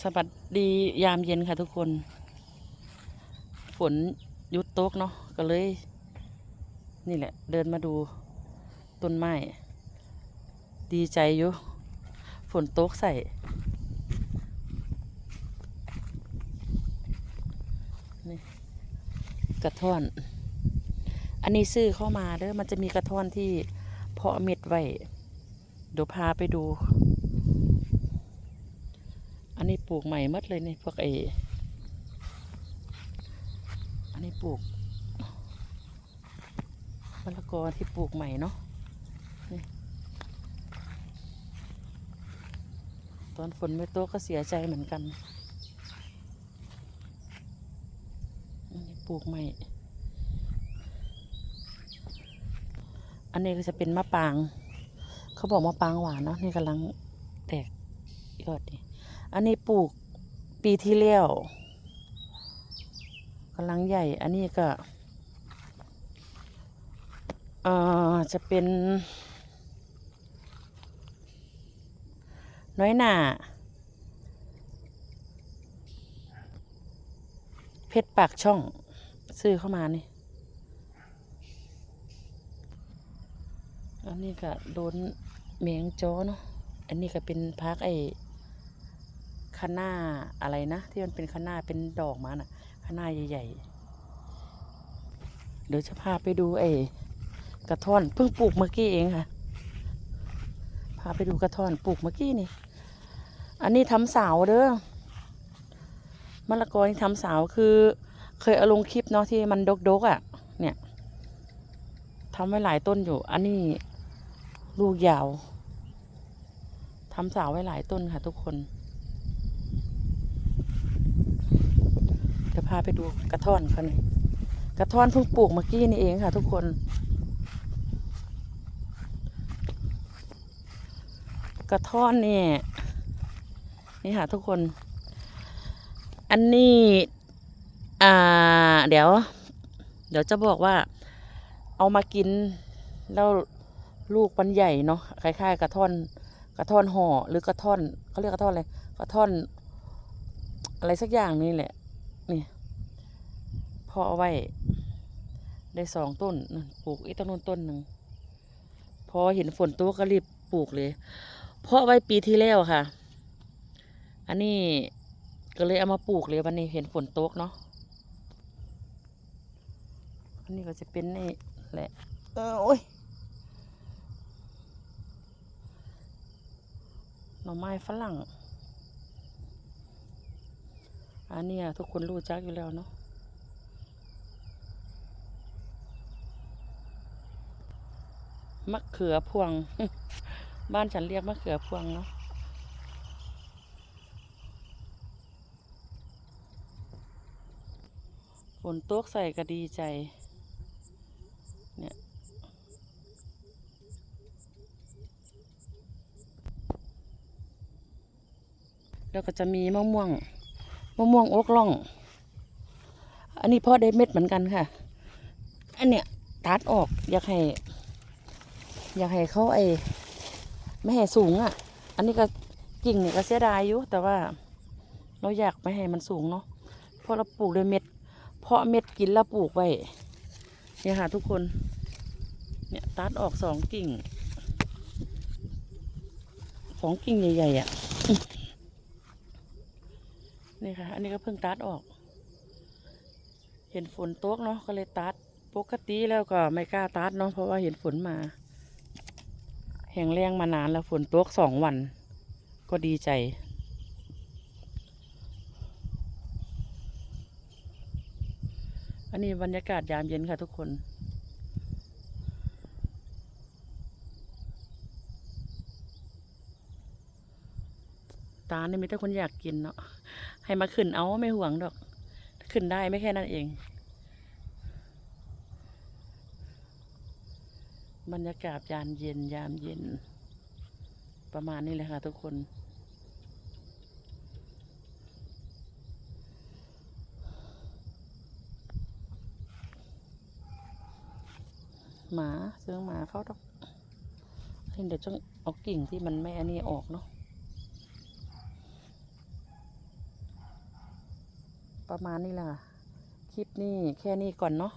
สวัสดียามเย็นค่ะทุกคน ฝนยุดตกเนาะก็เลย นี่แหละ เดินมาดูต้นไม้ ดีใจอยู่ ฝนตกใส่ นี่ กระท่อน อันนี้ซื้อเข้ามาเด้อมันจะมีกระท่อนที่เพาะเม็ดไว้ เดี๋ยวพาไปดู อันนี้ป ลูกใหม่หมดเลยนี่พวกไออันนี้ปลูกมะละกอที่ปลูกใหม่เนาะนี่ตอนฝนไม่ตกก็เสียใจเหมือนกันอันนี้ปลูกใหม่ อันนี้ก็จะเป็นมะปาง เขาบอกมะปางหวานเนาะนี่กำลังแตกยอดนี่ อันนี้ปลูกปีที่แล้วกำลังใหญ่ อันนี้ก็เอ่อจะเป็น น้อยหนาเพชรปากช่อง ซื้อเข้ามานี่ อันนี้ก็โดนแมงจ้อเนาะ อันนี้ก็เป็นพักไอ คะน้าอะไรนะ ที่มันเป็นคะน้าเป็นดอกมันอะคะน้าใหญ่ๆ เดี๋ยวจะพาไปดูไอ้กระท่อนเพิ่งปลูกเมื่อกี้เองค่ะ พาไปดูกระท่อนปลูกเมื่อกี้นี่ อันนี้ทำสาวเด้อมะละกอนี่ทำสาวคือ เคยเอาลงคลิปเนาะที่มันดกๆอะ เนี่ยทำไว้หลายต้นอยู่ อันนี้ลูกยาวทำสาวไว้หลายต้นค่ะทุกคน จะพาไปดูกระท่อนเขาหน่อยกระท่อนเพิ่งปลูกเมื่อกี้นี่เองค่ะ ทุกคน กระท่อนนี่นี่ค่ะ ทุกคน อันนี้ อ่า เดี๋ยว เดี๋ยวจะบอกว่า เอามากินแล้วลูกมันใหญ่เนาะคล้าย ๆ กระท่อน กระท่อนห่อหรือกระท่อนเขาเรียกกระท่อนอะไรกระท่อนอะไรสักอย่างนี่แหละ นี่พอเอาไว้ ได้สองต้นนั่นปลูกอีกต้นนู้นต้นหนึ่งพอเห็นฝนตกก็รีบปลูกเลย เพราะไว้ปีที่แล้วค่ะ อันนี้ก็เลยเอามาปลูกเลยวันนี้เห็นฝนตกเนาะอันนี้ก็จะเป็นนี่แหละเออโอ้ยหน่อไม้ฝรั่ง อันนี้ทุกคนรู้จักอยู่แล้วเนาะมะเขือพวง บ้านฉันเรียกมะเขือพวงเนาะฝนตกใส่ก็ดีใจ เนี่ย แล้วก็จะมีมะม่วง มะม่วงอกล่อง อันนี้พ่อได้เม็ดเหมือนกันค่ะ อันเนี้ยตัดออกอยากให้ อยากให้เขาไอ้ไม่ให้สูงอะ อันนี้ก็กิ่งเนี่ยก็เสียดายอยู่แต่ว่า เราอยากไม่ให้มันสูงเนาะเพราะเราปลูกด้วยเม็ด เพาะเม็ดกินแล้วปลูกไว้เนี่ยค่ะทุกคน เนี่ยตัดออกสองกิ่ง สองกิ่งใหญ่ๆอะ นี่ค่ะ อันนี้ก็เพิ่งตัดออก เห็นฝนตกเนาะก็เลยตัดปกติแล้วก็ไม่กล้าตัดเนาะเพราะว่าเห็นฝนมาแห้งแรงมานานแล้วฝนตกสองวัน ก็ดีใจ อันนี้บรรยากาศยามเย็นค่ะทุกคนาเนี่มีแต่คนอยากกินเนาะให้มาขึ้นเอาไม่ห่วงดอก ขึ้นได้ไม่แค่นั้นเอง บรรยากาศยามเย็นยามเย็น ประมาณนี้เลยค่ะทุกคนหมาเสื้อหมาเขาต้องเดี๋ยวต้องเอากิ่งที่มันไม่อันนี้ออกเนาะ ประมาณนี้แหละค่ะ คลิปนี้แค่นี้ก่อนเนาะ